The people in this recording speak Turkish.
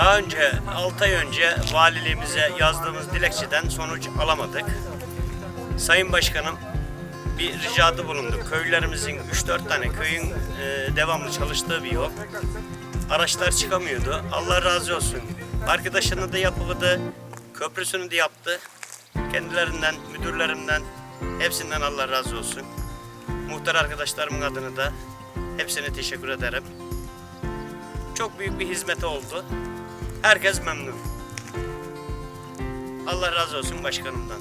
Daha önce 6 ay önce valiliğimize yazdığımız dilekçeden sonuç alamadık. Sayın Başkanım bir ricada bulundu. Köylerimizin 3-4 tane köyün e, devamlı çalıştığı bir yol. Araçlar çıkamıyordu. Allah razı olsun. Arkadaşını da yapıvdı. Köprüsünü de yaptı. Kendilerinden, müdürlerimden, hepsinden Allah razı olsun. Muhtar arkadaşlarımın adını da hepsine teşekkür ederim. Çok büyük bir hizmeti oldu. Herkes memnun. Allah razı olsun başkanımdan.